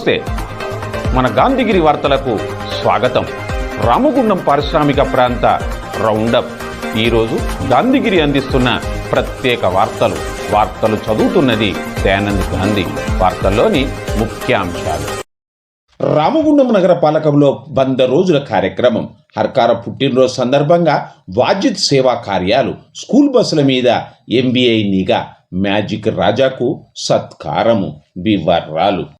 నమస్తే. మన గాంధీగిరి వార్తలకు స్వాగతం. రామగుండం పారిశ్రామిక ప్రాంత రౌండప్. ఈరోజు గాంధీగిరి అందిస్తున్న ప్రత్యేక వార్తలు. వార్తలు చదువుతున్నది దయానంద్ గాంధీ. వార్తల్లోని ముఖ్యాంశాలు. రామగుండం నగర పాలకంలో వంద రోజుల కార్యక్రమం. హర్కార పుట్టినరోజు సందర్భంగా వాజిద్ సేవా కార్యాలు. స్కూల్ బస్సుల మీద ఎంబీఐ నిఘా. మ్యాజిక్ రాజాకు సత్కారము. వివరాలు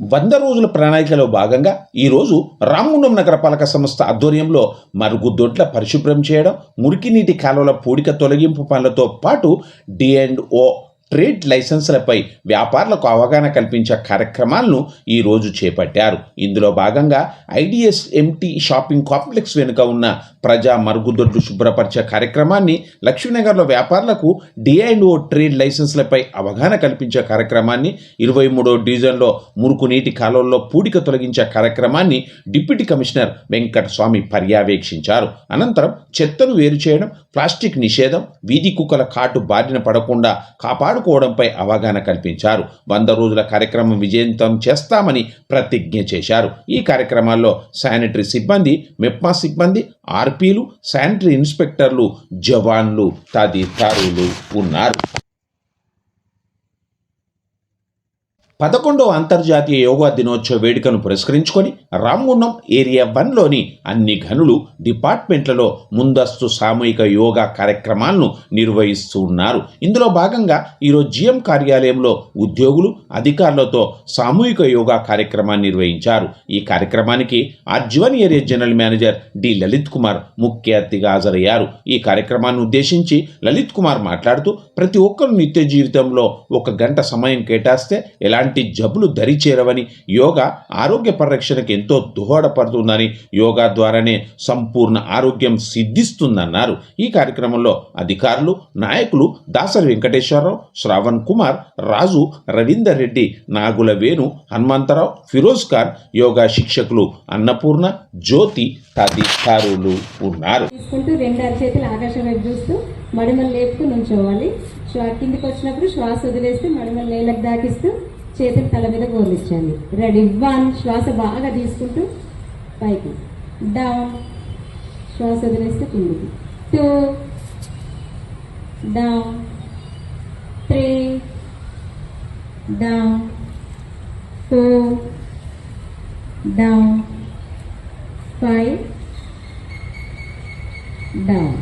వంద రోజుల ప్రణాళికలో భాగంగా ఈరోజు రామగుండం నగరపాలక సంస్థ ఆధ్వర్యంలో మరుగుదొడ్ల పరిశుభ్రం చేయడం మురికి నీటి కాలువల పూడిక తొలగింపు పనులతో పాటు డి అండ్ ఓ ట్రేడ్ లైసెన్సులపై వ్యాపారులకు అవగాహన కల్పించే కార్యక్రమాలను ఈరోజు చేపట్టారు. ఇందులో భాగంగా ఐడిఎస్ ఎంటీ షాపింగ్ కాంప్లెక్స్ వెనుక ఉన్న ప్రజా మరుగుదొడ్లు శుభ్రపరిచే కార్యక్రమాన్ని లక్ష్మీనగర్లో వ్యాపారులకు డిఐఓ ట్రేడ్ లైసెన్సులపై అవగాహన కల్పించే కార్యక్రమాన్ని ఇరవై మూడో డివిజన్లో మురుకు నీటి కాలువల్లో పూడిక తొలగించే కార్యక్రమాన్ని డిప్యూటీ కమిషనర్ వెంకటస్వామి పర్యవేక్షించారు. అనంతరం చెత్తను వేరు చేయడం ప్లాస్టిక్ నిషేధం వీధి కుక్కల కాటు బారిన పడకుండా కాపాడుకోవడంపై అవగాహన కల్పించారు. వంద రోజుల కార్యక్రమం విజయవంతం చేస్తామని ప్రతిజ్ఞ చేశారు. ఈ కార్యక్రమాల్లో శానిటరీ సిబ్బంది మెప్మా సిబ్బంది ఆర్పీలు శానిటరీ ఇన్స్పెక్టర్లు జవాన్లు తదితరులు ఉన్నారు. పదకొండవ అంతర్జాతీయ యోగా దినోత్సవ వేడుకను పురస్కరించుకొని రామగుండం ఏరియా వన్లోని అన్ని గనులు డిపార్ట్మెంట్లలో ముందస్తు సామూహిక యోగా కార్యక్రమాలను నిర్వహిస్తూ ఉన్నారు. ఇందులో భాగంగా ఈరోజు జిఎం కార్యాలయంలో ఉద్యోగులు అధికారులతో సామూహిక యోగా కార్యక్రమాన్ని నిర్వహించారు. ఈ కార్యక్రమానికి R G one area general manager D. Lalit Kumar ముఖ్య అతిథిగా హాజరయ్యారు. ఈ కార్యక్రమాన్ని ఉద్దేశించి లలిత్ కుమార్ మాట్లాడుతూ ప్రతి ఒక్కరు నిత్య జీవితంలో ఒక గంట సమయం కేటాస్తే ఎలాంటి జబ్బులు దరిచేరవని యోగా ఆరోగ్య పరిరక్షణకు ఎంతో దోహదపడుతుందని యోగా ద్వారానే సంపూర్ణ ఆరోగ్యం సిద్ధిస్తుందన్నారు. ఈ కార్యక్రమంలో అధికారులు నాయకులు దాసరి వెంకటేశ్వరరావు శ్రావణ్ కుమార్ రాజు రవీందర్ రెడ్డి నాగుల వేణు హనుమంతరావు ఫిరోజ్ ఖాన్ యోగా శిక్షకులు అన్నపూర్ణ జ్యోతి తదితరులు ఉన్నారు. తీసుకుంటూ రెండు అరచేతులు ఆకాశం వైపు చూస్తూ మడిమలు లేపుతూ నుంచోవాలి. కిందికి వచ్చినప్పుడు శ్వాస వదిలేస్తూ మడిమలు నేలకు దాకిస్తూ చేతికి తల మీద గోలించండి రెడీ వన్ శ్వాస బాగా తీసుకుంటూ పైకి. డౌన్ శ్వాస వదిలేస్తే కిందికి. Two down three down four down five down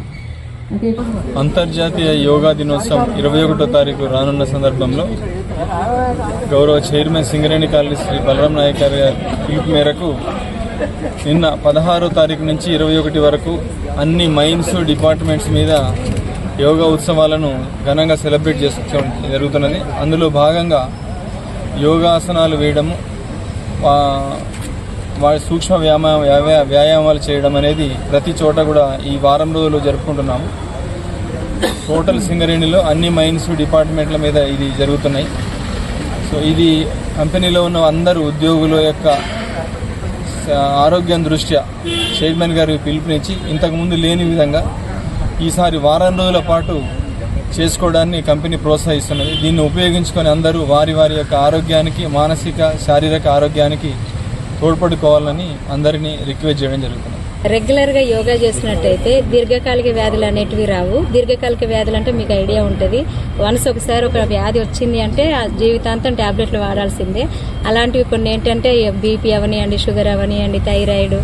okay అంతర్జాతీయ యోగా దినోత్సవం ఇరవై ఒకటో తారీఖు రానున్న సందర్భంలో గౌరవ చైర్మన్ సింగరేణి కాలనీ శ్రీ బలరాం నాయక్ గారి పిలుపు మేరకు నిన్న పదహారో తారీఖు నుంచి ఇరవై ఒకటి వరకు అన్ని మైన్స్ డిపార్ట్మెంట్స్ మీద యోగా ఉత్సవాలను ఘనంగా సెలబ్రేట్ చేసుకోవడం జరుగుతున్నది. అందులో భాగంగా యోగాసనాలు వేయడము వారి సూక్ష్మ వ్యాయామ వ్యాయామాలు చేయడం అనేది ప్రతి చోట కూడా ఈ వారం రోజులు జరుపుకుంటున్నాము. టోటల్ సింగరేణిలో అన్ని మైన్స్ డిపార్ట్మెంట్ల మీద ఇది జరుగుతున్నాయి. సో ఇది కంపెనీలో ఉన్న అందరు ఉద్యోగుల యొక్క ఆరోగ్యం దృష్ట్యా చైర్మన్ గారి పిలుపునిచ్చి ఇంతకుముందు లేని విధంగా ఈసారి వారం రోజుల పాటు చేసుకోవడాన్ని కంపెనీ ప్రోత్సహిస్తున్నది. దీన్ని ఉపయోగించుకొని అందరూ వారి వారి యొక్క ఆరోగ్యానికి మానసిక శారీరక ఆరోగ్యానికి తోడ్పడుకోవాలని అందరినీ రిక్వెస్ట్ చేయడం జరుగుతుంది. రెగ్యులర్గా యోగా చేసినట్టయితే దీర్ఘకాలిక వ్యాధులు అనేటివి రావు. దీర్ఘకాలిక వ్యాధులు అంటే మీకు ఐడియా ఉంటుంది. వన్స్ ఒకసారి ఒక వ్యాధి వచ్చింది అంటే ఆ జీవితాంతం టాబ్లెట్లు వాడాల్సిందే. అలాంటివి కొన్ని ఏంటంటే బీపీ అవనియండి షుగర్ అవనియండి థైరాయిడ్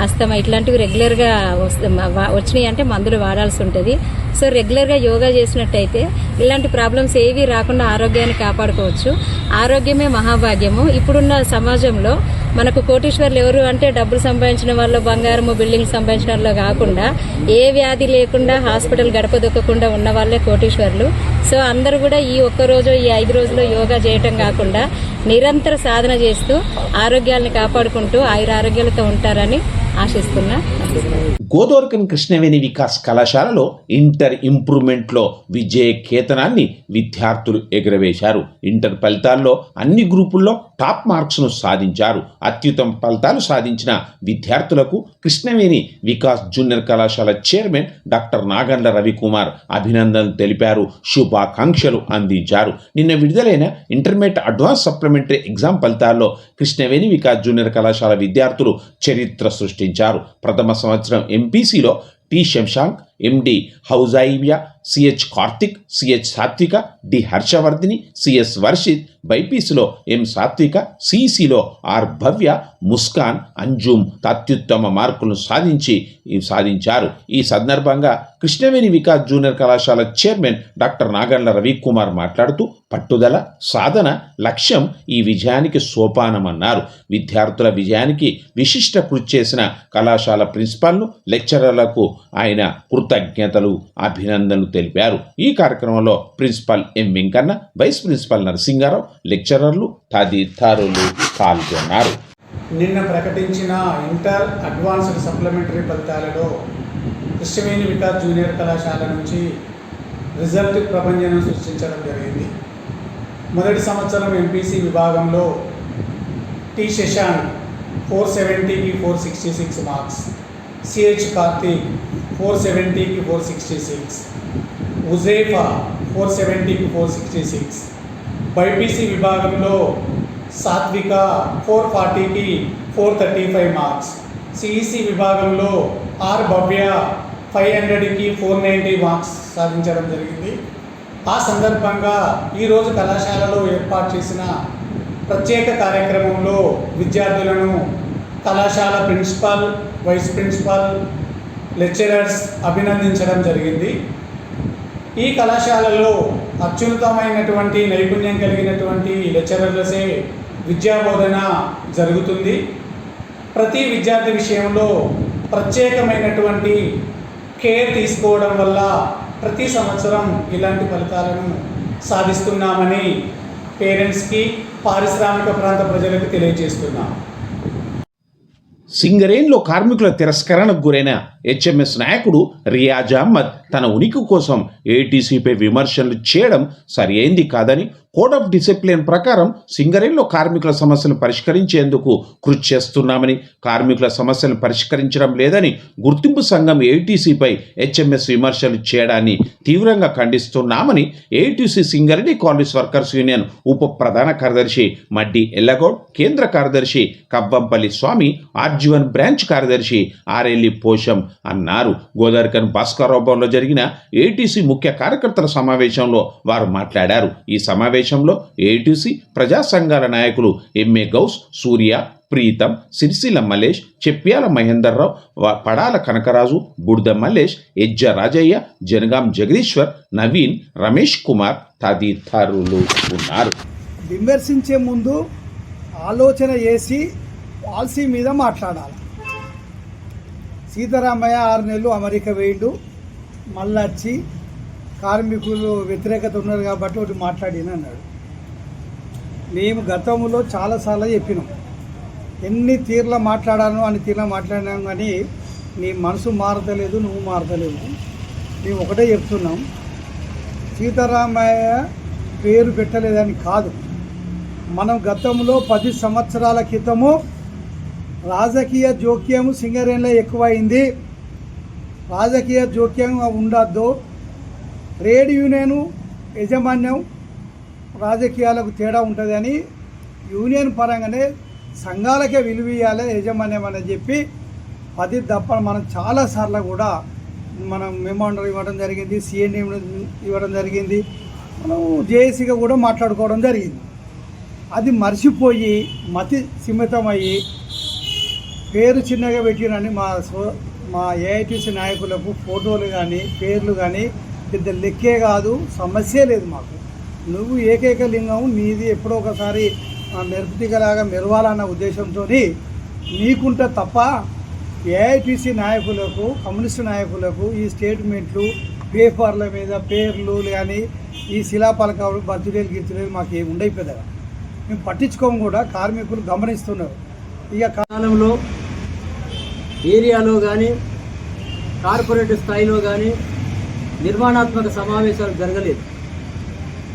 అస్తమా ఇట్లాంటివి రెగ్యులర్గా వస్త- వచ్చినాయి అంటే మందులు వాడాల్సి ఉంటుంది. సో రెగ్యులర్గా యోగా చేసినట్టయితే ఇలాంటి ప్రాబ్లమ్స్ ఏవి రాకుండా ఆరోగ్యాన్ని కాపాడుకోవచ్చు. ఆరోగ్యమే మహాభాగ్యము. ఇప్పుడున్న సమాజంలో మనకు కోటీశ్వర్లు ఎవరు అంటే డబ్బులు సంపాదించిన వాళ్ళు బంగారము బిల్డింగ్ సంపాదించిన వాళ్ళు కాకుండా ఏ వ్యాధి లేకుండా హాస్పిటల్ గడప దొక్కకుండా ఉన్న వాళ్ళే కోటీశ్వర్లు. సో అందరూ కూడా ఈ ఒక్క రోజు ఈ ఐదు రోజుల్లో యోగా చేయటం కాకుండా నిరంతర సాధన చేస్తూ ఆరోగ్యాలను కాపాడుకుంటూ ఆయుర ఆరోగ్యాలతో ఉంటారని ఆశిస్తున్నా. గోదోర్కన్ కృష్ణవేణి వికాస్ కళాశాలలో ఇంటర్ ఇంప్రూవ్మెంట్లో విజయ కేతనాన్ని విద్యార్థులు ఎగురవేశారు. ఇంటర్ ఫలితాల్లో అన్ని గ్రూపుల్లో టాప్ మార్క్స్ను సాధించారు. అత్యుత్తమ ఫలితాలు సాధించిన విద్యార్థులకు కృష్ణవేణి వికాస్ జూనియర్ కళాశాల చైర్మన్ డాక్టర్ నాగండ్ల రవికుమార్ అభినందనలు తెలిపారు. శుభాకాంక్షలు అందించారు. నిన్న విడుదలైన ఇంటర్మీడియట్ అడ్వాన్స్ సప్లిమెంటరీ ఎగ్జామ్ ఫలితాల్లో కృష్ణవేణి వికాస్ జూనియర్ కళాశాల విద్యార్థులు చరిత్ర సృష్టించారు. ప్రథమ సంవత్సరం ఎంపీసీలో T Shashank MD హౌజాయిమియా CH Karthik CH Satvika D Harshavardhini CS Varshith బైపీసీలో M సాత్విక సిసిలో ఆర్ భవ్య ముస్కాన్ అంజుమ్ అత్యుత్తమ మార్కులను సాధించి సాధించారు. ఈ సందర్భంగా కృష్ణవేణి వికాస్ జూనియర్ కళాశాల చైర్మన్ డాక్టర్ నాగండ్ల రవికుమార్ మాట్లాడుతూ పట్టుదల సాధన లక్ష్యం ఈ విజయానికి సోపానమన్నారు. విద్యార్థుల విజయానికి విశిష్ట కృషి చేసిన కళాశాల ప్రిన్సిపాల్ను లెక్చరర్లకు ఆయన కృతజ్ఞతలు అభినందనలు తెలిపారు. ఈ కార్యక్రమంలో principal M Venkanna vice principal Narasingarao లెక్చరర్లు తదితరులు పాల్గొన్నారు. నిన్న ప్రకటించిన ఇంటర్ అడ్వాన్స్డ్ సప్లిమెంటరీ ఫలితాలలో కృష్ణవేణి వికాస్ జూనియర్ కళాశాల నుంచి రిజల్ట్ ప్రపంచం సృష్టించడం జరిగింది. మొదటి సంవత్సరం ఎంపీసీ విభాగంలో T Shashank four సెవెంటీకి four sixty six marks. CH Karthik four సెవెంటీకి four sixty six Uzefa four సెవెంటీకి four sixty six BiPC విభాగంలో సాత్విక ఫోర్ ఫార్టీకి four thirty five marks CEC విభాగంలో ఆర్ భవ్య ఫైవ్ హండ్రెడ్కి ఫోర్ నైంటీ మార్క్స్ సాధించడం జరిగింది. ఆ సందర్భంగా ఈరోజు కళాశాలలో ఏర్పాటు చేసిన ప్రత్యేక కార్యక్రమంలో విద్యార్థులను కళాశాల ప్రిన్సిపాల్ వైస్ ప్రిన్సిపాల్ లెక్చరర్స్ అభినందించడం జరిగింది. ఈ కళాశాలలో అత్యున్నతమైనటువంటి నైపుణ్యం కలిగినటువంటి లెక్చరర్లసే విద్యాబోధన జరుగుతుంది. ప్రతి విద్యార్థి విషయంలో ప్రత్యేకమైనటువంటి కేర్ తీసుకోవడం వల్ల ప్రతి సంవత్సరం ఇలాంటి ఫలితాలను సాధిస్తున్నామని పేరెంట్స్కి పారిశ్రామిక ప్రాంత ప్రజలకు తెలియజేస్తున్నాం. సింగరేన్లో కార్మికుల తిరస్కరణకు గురైన హెచ్ఎంఎస్ నాయకుడు రియాజ్ అహ్మద్ తన ఉనికి కోసం ఏటీసీపై విమర్శలు చేయడం సరి అయింది కాదని కోడ్ ఆఫ్ డిసిప్లిన్ ప్రకారం సింగరేన్లో కార్మికుల సమస్యలు పరిష్కరించేందుకు కృషి చేస్తున్నామని కార్మికుల సమస్యలు పరిష్కరించడం లేదని గుర్తింపు సంఘం ఏటీసీపై హెచ్ఎంఎస్ విమర్శలు చేయడాన్ని తీవ్రంగా ఖండిస్తున్నామని ATC Singareni colonies workers union ఉప ప్రధాన కార్యదర్శి మడ్డి ఎల్లగౌడ్ కేంద్ర కార్యదర్శి కవ్వంపల్లి స్వామి ఆర్జీవన్ బ్రాంచ్ కార్యదర్శి ఆర్ఎల్లి పోషం అన్నారు. గోదావరికన్ భాస్కర్ జరిగిన ఏటీసీ ముఖ్య కార్యకర్తల సమావేశంలో వారు మాట్లాడారు. ఈ సమావేశంలో ఏటీసీ ప్రజా సంఘాల నాయకులు ఎంఏ గౌస్ సూర్య ప్రీతం సిరిసిల మల్లేష్ చెప్ప్యాల మహేందర్రావు వ- పడాల కనకరాజు బుడ్ద మల్లేష్ ఎజ్జ రాజయ్య జనగాం జగదీశ్వర్ నవీన్ రమేష్ కుమార్ తదితరులు ఉన్నారు. విమర్శించే ముందు ఆలోచన చేసి పాలసీ మీద మాట్లాడాలి. సీతారామయ్య ఆరు నెలలు అమెరికా వేయండు మళ్ళీ వచ్చి కార్మికులు వ్యతిరేకత ఉన్నారు కాబట్టి ఒకటి మాట్లాడిన అన్నాడు. మేము గతంలో చాలాసార్లు చెప్పినాం. ఎన్ని తీర్ల మాట్లాడాను అని తీర్ల మాట్లాడినాం కానీ నీ మనసు మారతలేదు నువ్వు మారతలేవు. మేము ఒకటే చెప్తున్నాం. సీతారామయ్య పేరు పెట్టలేదని కాదు. మనం గతంలో పది సంవత్సరాల క్రితము రాజకీయ జోక్యం సింగరేణిలో ఎక్కువైంది. రాజకీయ జోక్యం ఉండద్దు. ట్రేడ్ యూనియన్ యజమాన్యం రాజకీయాలకు తేడా ఉంటుందని యూనియన్ పరంగానే సంఘాలకే విలువ ఇవ్వాలి యజమాన్యం అని చెప్పి పది తప్ప మనం చాలాసార్లు కూడా మనం మెమోండర్ ఇవ్వడం జరిగింది సిఎండి ఇవ్వడం జరిగింది మనం జేఏసీగా కూడా మాట్లాడుకోవడం జరిగింది. అది మర్చిపోయి మతి సిమితమయ్యి పేరు చిన్నగా పెట్టినని మా సో మా ఏఐటీసీ నాయకులకు ఫోటోలు కానీ పేర్లు కానీ పెద్ద లెక్కే కాదు సమస్యే లేదు మాకు. నువ్వు ఏకైక లింగం నీది ఎప్పుడో ఒకసారి మెరుపుతిగలాగా మెరవాలన్న ఉద్దేశంతో నీకుంటే తప్ప ఏఐటీసీ నాయకులకు కమ్యూనిస్టు నాయకులకు ఈ స్టేట్మెంట్లు పేపర్ల మీద పేర్లు కానీ ఈ శిలాపలకాలు బర్త్డేలు గిర్తులేలు మాకు ఏమి ఉండయి పెద్దగా. మేము పట్టించుకోము కూడా కార్మికులు గమనిస్తున్నారు. ఇక కాలంలో ఏరియాలో కానీ కార్పొరేట్ స్థాయిలో కానీ నిర్మాణాత్మక సమావేశాలు జరగలేదు.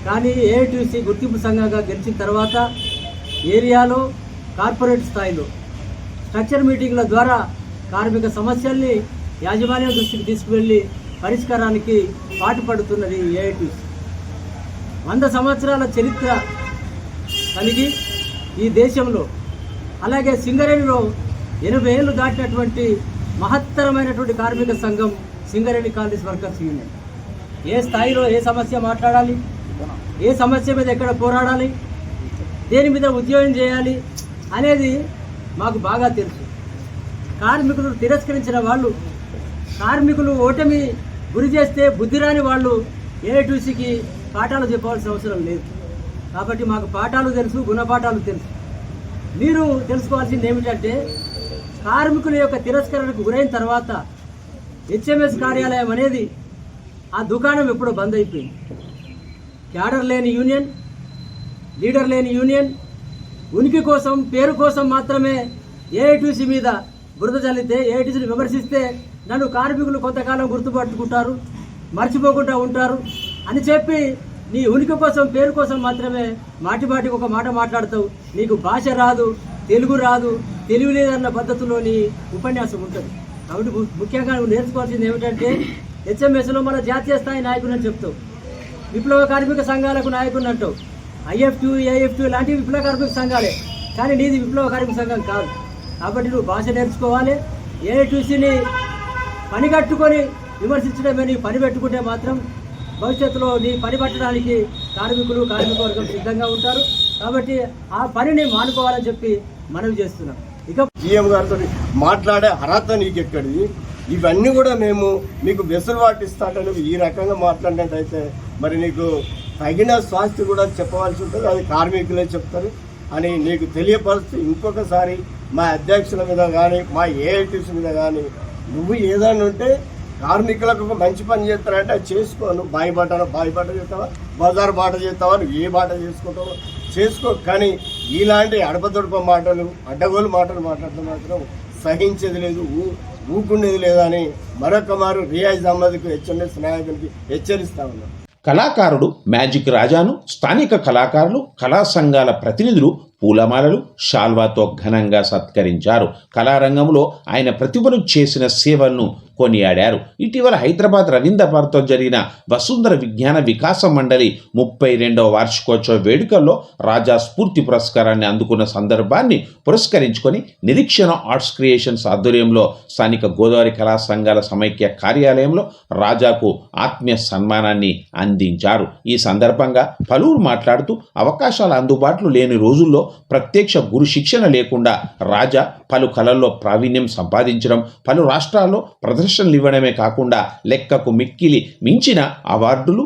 కానీ ఏఐటీసీ గుర్తింపు సంఘంగా గెలిచిన తర్వాత ఏరియాలో కార్పొరేట్ స్థాయిలో స్ట్రక్చర్ మీటింగ్ల ద్వారా కార్మిక సమస్యల్ని యాజమాన్యం దృష్టికి తీసుకువెళ్ళి పరిష్కారానికి పాటుపడుతున్నది ఏఐటీసీ. వంద సంవత్సరాల చరిత్ర కలిగి ఈ దేశంలో అలాగే సింగరేణిలో ఎనభై ఏళ్ళు దాటినటువంటి మహత్తరమైనటువంటి కార్మిక సంఘం సింగరేణి కాలనీస్ వర్కర్స్ యూనియన్. ఏ స్థాయిలో ఏ సమస్య మాట్లాడాలి? ఏ సమస్య మీద ఎక్కడ పోరాడాలి? దేని మీద ఉద్యోగం చేయాలి అనేది మాకు బాగా తెలుసు. కార్మికులు తిరస్కరించిన వాళ్ళు కార్మికులు ఓటమి గురి చేస్తే బుద్ధిరాని వాళ్ళు ఏఐటీసీకి పాఠాలు చెప్పవలసిన అవసరం లేదు. కాబట్టి మాకు పాఠాలు తెలుసు గుణపాఠాలు తెలుసు. మీరు తెలుసుకోవాల్సింది ఏమిటంటే కార్మికుల యొక్క తిరస్కరణకు గురైన తర్వాత హెచ్ఎంఎస్ కార్యాలయం అనేది ఆ దుకాణం ఎప్పుడో బంద్ అయిపోయింది. క్యాడర్ లేని యూనియన్ లీడర్ లేని యూనియన్ ఉనికి కోసం పేరు కోసం మాత్రమే ఏఐటీసీ మీద బురద చల్లితే ఏఐటీసీని విమర్శిస్తే నన్ను కార్మికులు కొంతకాలం గుర్తుపట్టుకుంటారు మర్చిపోకుండా ఉంటారు అని చెప్పి నీ ఉనికి కోసం పేరు కోసం మాత్రమే మాటిమాటికి ఒక మాట మాట్లాడతావు. నీకు భాష రాదు తెలుగు రాదు తెలివి లేదన్న పద్ధతిలో నీ ఉపన్యాసం ఉంటుంది. కాబట్టి ముఖ్యంగా నువ్వు నేర్చుకోవాల్సింది ఏమిటంటే హెచ్ఎంఎస్లో మన జాతీయ స్థాయి నాయకులని చెప్తావు. విప్లవ కార్మిక సంఘాలకు నాయకుడు అంటావు. ఐఎఫ్టు ఏఎఫ్టు లాంటివి విప్లవ కార్మిక సంఘాలే. కానీ నీది విప్లవ కార్మిక సంఘం కాదు. కాబట్టి నువ్వు భాష నేర్చుకోవాలి. ఏఐటీసీని పని కట్టుకొని విమర్శించడమే నీ పని పెట్టుకుంటే మాత్రం భవిష్యత్తులో నీ పని పట్టడానికి కార్మికులు కార్మిక వర్గం సిద్ధంగా ఉంటారు. కాబట్టి ఆ పనిని మానుకోవాలని చెప్పి మనవి చేస్తున్నాం. ఇక జీఎం గారితో మాట్లాడే అర్హత నీకు ఎక్కడిది ఇవన్నీ కూడా మేము మీకు వెసులుబాటు ఇస్తాంటే ఈ రకంగా మాట్లాడినట్టయితే మరి నీకు తగిన స్వాస్థ్య కూడా చెప్పవలసి ఉంటుంది. అది కార్మికులే చెప్తారు. అని నీకు తెలియపరుస్తూ ఇంకొకసారి మా అధ్యక్షుల మీద కానీ మా ఏఐటీస్ మీద కానీ నువ్వు ఏదైనా ఉంటే కార్మికులకు ఒక మంచి పని చేస్తారంటే అది చేసుకోను బాయి బాయి బాట చేస్తావా? బజార్ బాట చేస్తావా? నువ్వు ఏ బాట చేసుకుంటావో చేసుకో. కానీ ఇలాంటి అడపదొడప మాటలు అడ్డగోలు మాటలు మాట్లాడటం మాత్రం సహించేది లేదు ఊ ఊకుండేది లేదని మరొక మారు రియాజ్ అహ్మద్కు హెచ్ఎంఎస్ నాయకునికి హెచ్చరిస్తా ఉన్నాం. కళాకారుడు మ్యాజిక్ రాజాను స్థానిక కళాకారులు కళా సంఘాల ప్రతినిధులు పూలమాలలు షాల్వాతో ఘనంగా సత్కరించారు. కళారంగంలో ఆయన ప్రతిభను చేసిన సేవలను కొనియాడారు. ఇటీవల హైదరాబాద్ రవీంద్ర జరిగిన వసుంధర విజ్ఞాన వికాస మండలి ముప్పై రెండవ వార్షికోత్సవ వేడుకల్లో రాజా స్ఫూర్తి పురస్కారాన్ని అందుకున్న సందర్భాన్ని పురస్కరించుకొని నిరీక్షణ ఆర్ట్స్ క్రియేషన్స్ ఆధ్వర్యంలో స్థానిక గోదావరి కళా సంఘాల సమైక్య కార్యాలయంలో రాజాకు ఆత్మీయ సన్మానాన్ని అందించారు. ఈ సందర్భంగా పలువురు మాట్లాడుతూ అవకాశాలు అందుబాటులో లేని రోజుల్లో ప్రత్యక్ష గురు శిక్షణ లేకుండా రాజా పలు కళల్లో ప్రావీణ్యం సంపాదించడం పలు రాష్ట్రాల్లో ప్రదర్శనలు ఇవ్వడమే కాకుండా లెక్కకు మిక్కిలి మించిన అవార్డులు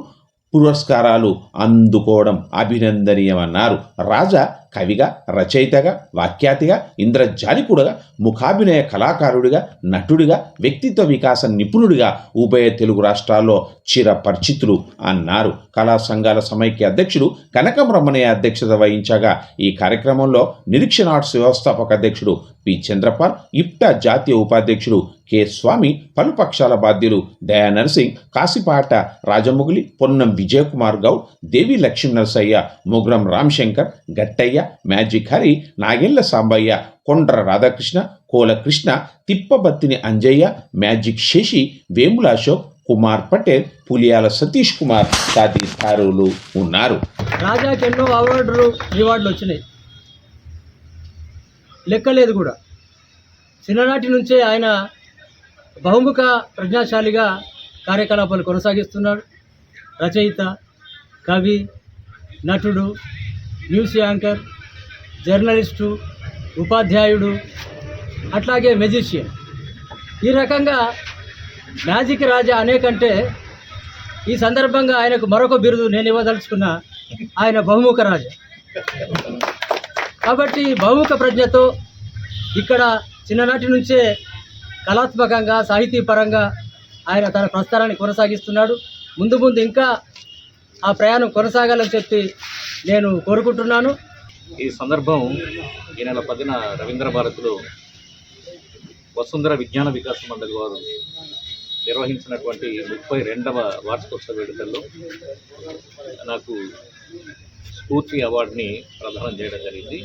పురస్కారాలు అందుకోవడం అభినందనీయమన్నారు. రాజా కవిగా రచయితగా వాఖ్యాతిగా ఇంద్రజాలికుడుగా ముఖాభినయ కళాకారుడిగా నటుడిగా వ్యక్తిత్వ వికాస నిపుణుడిగా ఉభయ తెలుగు రాష్ట్రాల్లో చిరపరిచితులు అన్నారు. కళా సంఘాల సమైక్య అధ్యక్షుడు కనకం రమణయ్య అధ్యక్షత వహించగా ఈ కార్యక్రమంలో నిరీక్షణ ఆర్ట్స్ వ్యవస్థాపక అధ్యక్షుడు పి. చంద్రపాల్ ఇప్టా జాతీయ ఉపాధ్యక్షుడు కె. స్వామి పలు పక్షాల బాధ్యులు దయా నర్సింగ్ కాసిపాట రాజముగులి పొన్నం విజయకుమార్ గౌడ్ దేవి లక్ష్మీ నరసయ్య ముగ్రం రామశంకర్ గట్టయ్య మ్యాజిక్ హరి నాగెళ్ళ సాంబయ్య కొండ్ర రాధాకృష్ణ కోల కృష్ణ తిప్పబత్తిని అంజయ్య మ్యాజిక్ శశి వేముల అశోక్ కుమార్ పటేల్ పులియాల సతీష్ కుమార్ తదితరులు ఉన్నారు. రాజాకి ఎన్నో అవార్డులు రివార్డులు వచ్చినాయి. లెక్కలేదు కూడా. చిన్ననాటి నుంచే ఆయన బహుముఖ ప్రజ్ఞాశాలిగా కార్యకలాపాలు కొనసాగిస్తున్నాడు. రచయిత కవి నటుడు న్యూస్ యాంకర్ జర్నలిస్టు ఉపాధ్యాయుడు అట్లాగే మెజిషియన్. ఈ రకంగా మ్యాజిక్ రాజా అనేకంటే ఈ సందర్భంగా ఆయనకు మరొక బిరుదు నేను ఇవ్వదలుచుకున్న ఆయన బహుముఖ రాజా. కాబట్టి బహుముఖ ప్రజ్ఞతో ఇక్కడ చిన్ననాటి నుంచే కళాత్మకంగా సాహితీపరంగా ఆయన తన ప్రస్థానాన్ని కొనసాగిస్తున్నాడు. ముందు ముందు ఇంకా ఆ ప్రయాణం కొనసాగాలని చెప్పి నేను కోరుకుంటున్నాను. ఈ సందర్భం ఈ నెల పదిన రవీంద్ర భారతిలో వసుంధర విజ్ఞాన వికాస మండలి వారు నిర్వహించినటువంటి ముప్పై రెండవ వార్షికోత్సవ వేడుకల్లో నాకు స్ఫూర్తి అవార్డుని ప్రదానం చేయడం జరిగింది.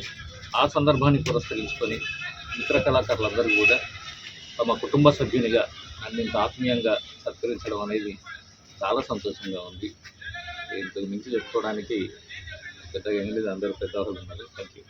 ఆ సందర్భాన్ని పురస్కరించుకొని మిత్ర కళాకారులందరూ కూడా తమ కుటుంబ సభ్యునిగా అన్నింత ఆత్మీయంగా సత్కరించడం అనేది చాలా సంతోషంగా ఉంది. ఇంతకు మించి చెప్పుకోవడానికి పెద్దగా ఏం లేదు. అందరూ పెద్దవాళ్ళు ఉన్నారు. థ్యాంక్ యూ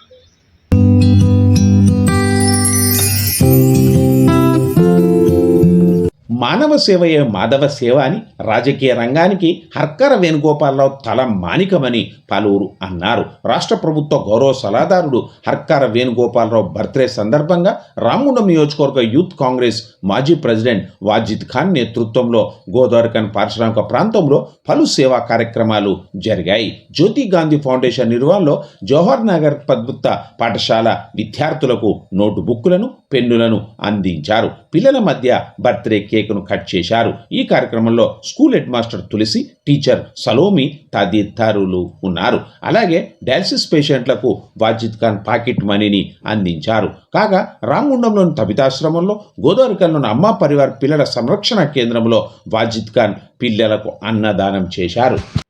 మానవ సేవయే మాధవ సేవ అని రాజకీయ రంగానికి హర్కర వేణుగోపాలరావు తల మానికమని పలువురు అన్నారు. రాష్ట్ర ప్రభుత్వ గౌరవ సలహాదారుడు హర్కర వేణుగోపాలరావు బర్త్డే సందర్భంగా రామగుండం నియోజకవర్గ యూత్ కాంగ్రెస్ మాజీ ప్రెసిడెంట్ వాజిద్ ఖాన్ నేతృత్వంలో గోదావరికన్ పారిశ్రామిక ప్రాంతంలో పలు సేవా కార్యక్రమాలు జరిగాయి. జ్యోతి గాంధీ ఫౌండేషన్ నిర్వహణలో జవహర్ నగర్ ప్రభుత్వ పాఠశాల విద్యార్థులకు నోటు బుక్కులను పెన్నులను అందించారు. పిల్లల మధ్య బర్త్డే కేకును కట్ చేశారు. ఈ కార్యక్రమంలో school head master Tulasi teacher Salomi తదితరులు ఉన్నారు. అలాగే డయాలసిస్ పేషెంట్లకు వాజిద్ ఖాన్ పాకెట్ మనీని అందించారు. కాగా రామగుండంలోని తబితాశ్రమంలో గోదావరికల్లోని అమ్మ పరివార్ పిల్లల సంరక్షణ కేంద్రంలో వాజిద్ ఖాన్ పిల్లలకు అన్నదానం చేశారు.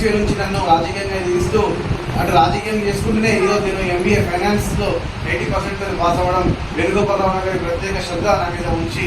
ఎన్ఎస్వీ నుంచి నన్ను రాజకీయంగా తీస్తూ అటు రాజకీయం చేసుకుంటూనే ఈరోజు నేను ఎంబీఏ ఫైనాన్స్లో ఎయిటీ పర్సెంట్ పాస్ అవ్వడం వేణుగోపాలరావు గారి ప్రత్యేక శ్రద్ధ నా మీద ఉంచి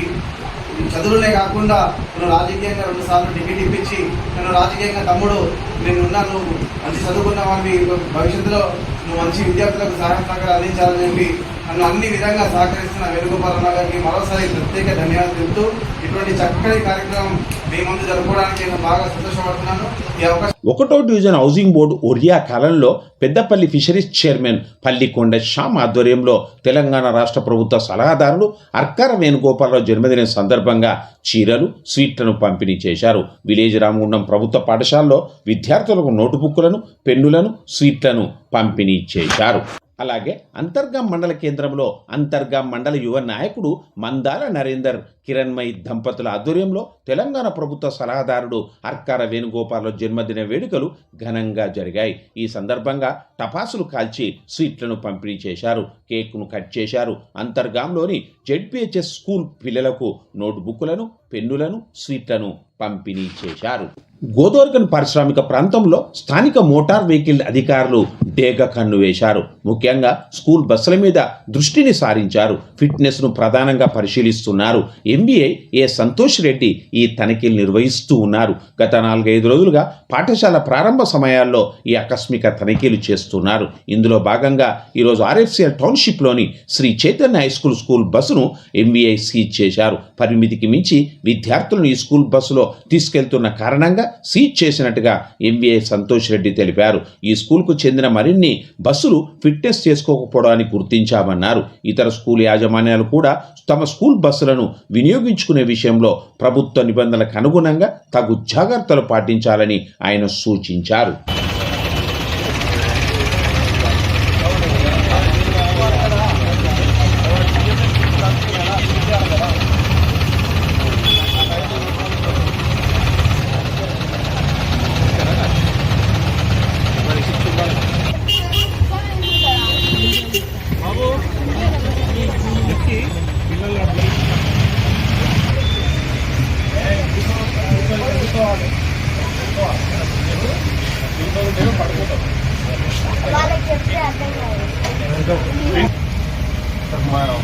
చదువులనే కాకుండా నన్ను రాజకీయంగా రెండు సార్లు టికెట్ ఇప్పించి నన్ను రాజకీయంగా తమ్ముడు నేను ఉన్నాను మంచి చదువుకున్న వాడిని భవిష్యత్తులో నువ్వు మంచి విద్యార్థులకు సహాయ సహకారం అందించాలని చెప్పి నన్ను అన్ని విధంగా సహకరిస్తున్న వేణుగోపాలరావు గారికి మరోసారి ప్రత్యేక ధన్యవాదాలు చెబుతూ ఇటువంటి చక్కటి కార్యక్రమం మీ ముందు జరుపుకోవడానికి నేను బాగా సంతోషపడుతున్నాను. ఈ అవకాశం ఒకటో డివిజన్ హౌసింగ్ బోర్డు ఒరియా కాలంలో పెద్దపల్లి ఫిషరీస్ చైర్మన్ పల్లికొండ శ్యామ్ ఆధ్వర్యంలో తెలంగాణ రాష్ట్ర ప్రభుత్వ సలహాదారులు అర్కార వేణుగోపాలరావు జన్మదినం సందర్భంగా చీరలు స్వీట్లను పంపిణీ చేశారు. విలేజ్ రామగుండం ప్రభుత్వ పాఠశాలలో విద్యార్థులకు నోటుబుక్కులను పెన్నులను స్వీట్లను పంపిణీ చేశారు. అలాగే అంతర్గాం మండల కేంద్రంలో అంతర్గాం మండల యువ నాయకుడు మందాల నరేందర్ కిరణ్మయి దంపతుల ఆధ్వర్యంలో తెలంగాణ ప్రభుత్వ సలహాదారుడు అర్కార వేణుగోపాల జన్మదిన వేడుకలు ఘనంగా జరిగాయి. ఈ సందర్భంగా టపాసులు కాల్చి స్వీట్లను పంపిణీ చేశారు కేక్ను కట్ చేశారు. అంతర్గాంలోని జెడ్పిహెచ్ఎస్ స్కూల్ పిల్లలకు నోట్బుక్లను పెన్నులను స్వీట్లను పంపిణీ చేశారు. గోదోర్గన్ పారిశ్రామిక ప్రాంతంలో స్థానిక మోటార్ వెహికల్ అధికారులు డేగ కన్ను వేశారు. ముఖ్యంగా స్కూల్ బస్సుల మీద దృష్టిని సారించారు. ఫిట్నెస్ను ప్రధానంగా పరిశీలిస్తున్నారు. ఎంబీఏ ఏ సంతోష్ రెడ్డి ఈ తనిఖీలు నిర్వహిస్తూ ఉన్నారు. గత నాలుగైదు రోజులుగా పాఠశాల ప్రారంభ సమయాల్లో ఈ ఆకస్మిక తనిఖీలు చేస్తున్నారు. ఇందులో భాగంగా ఈరోజు RFCL టౌన్షిప్లోని Shri Chaitanya high school school బస్సును ఎంబీఐ సీజ్ చేశారు. పరిమితికి మించి విద్యార్థులను ఈ స్కూల్ బస్సులో తీసుకెళ్తున్న కారణంగా సీజ్ చేసినట్టుగా ఎంబీఐ సంతోష్ రెడ్డి తెలిపారు. ఈ స్కూల్కు చెందిన మరిన్ని బస్సులు ఫిట్నెస్ చేసుకోకపోవడాన్ని గుర్తించామన్నారు. ఇతర స్కూల్ యాజమాన్యాలు కూడా తమ స్కూల్ బస్సులను వినియోగించుకునే విషయంలో ప్రభుత్వ నిబంధనలకు అనుగుణంగా తగు జాగ్రత్తలు పాటించాలని ఆయన సూచించారు. నుంచి పిల్లలు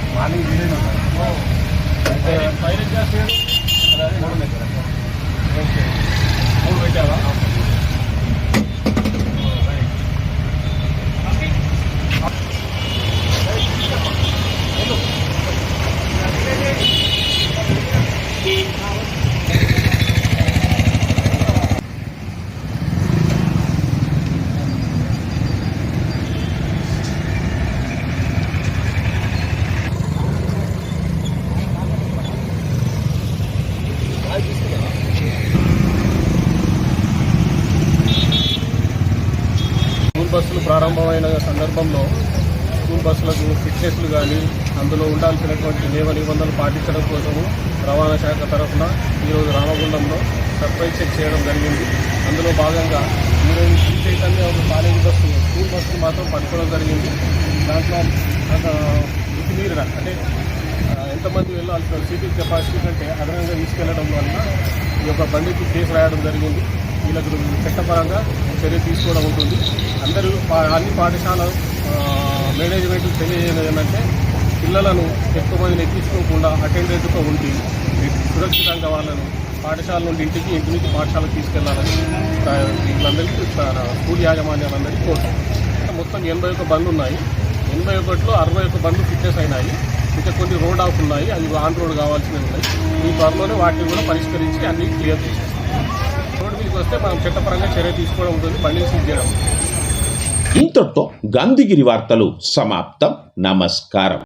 మార్నింగ్ బిర్యానీ అయితే పైన చేస్తే మూడు పెట్టారా అందరికీ బస్సులు ప్రారంభమైన సందర్భంలో స్కూల్ బస్సులకు ఫిట్నెస్లు కానీ అందులో ఉండాల్సినటువంటి నియమ నిబంధనలు పాటించడం కోసము రవాణా శాఖ తరఫున ఈరోజు రామగుండంలో సర్ప్రైజ్ చెక్ చేయడం జరిగింది. అందులో భాగంగా ఈరోజు శ్రీ చైతన్య ఒక కాలేజీ బస్సు స్కూల్ బస్సు మాత్రం పట్టుకోవడం జరిగింది. దాంట్లో ఒక మితిమీరిన అంటే ఎంతమంది వెళ్ళాల్సిన సీటింగ్ కెపాసిటీ కంటే అదనంగా తీసుకెళ్ళడం వల్ల ఈ యొక్క బండికి కేసు రాయడం జరిగింది. వీళ్ళకు చట్టపరంగా చర్య తీసుకోవడం ఉంటుంది. అందరూ అన్ని పాఠశాల మేనేజ్మెంట్ తెలియజేయడం ఏంటంటే పిల్లలను ఎక్కువ మందిని ఎక్కించుకోకుండా అటెండెంట్తో ఉండి సురక్షితంగా వాళ్ళను పాఠశాల నుండి ఇంటికి ఇంటి నుంచి పాఠశాలకు తీసుకెళ్ళాలని వీళ్ళందరికీ స్కూల్ యాజమాన్యాలందరికీ కోరుతున్నాం మొత్తం ఎనభై ఒక బండ్లు ఉన్నాయి. ఎనభై ఒకటిలో అరవై ఒక బండ్లు ఫిట్నెస్ అయినాయి. ఇంకా కొన్ని రోడ్ ఆఫ్ ఉన్నాయి. అవి ఆన్ రోడ్ కావాల్సినవి ఉన్నాయి. ఈ త్వరలోనే వాటిని కూడా పరిష్కరించి అన్ని క్లియర్ చేసేస్తాం. రోడ్డు మీదకి వస్తే మనం చట్టపరంగా చర్య తీసుకోవడం ఉంటుంది. బండిని సీజ్ చేయడం. ఇంతటితో గాంధీగిరి వార్తలు సమాప్తం. నమస్కారం.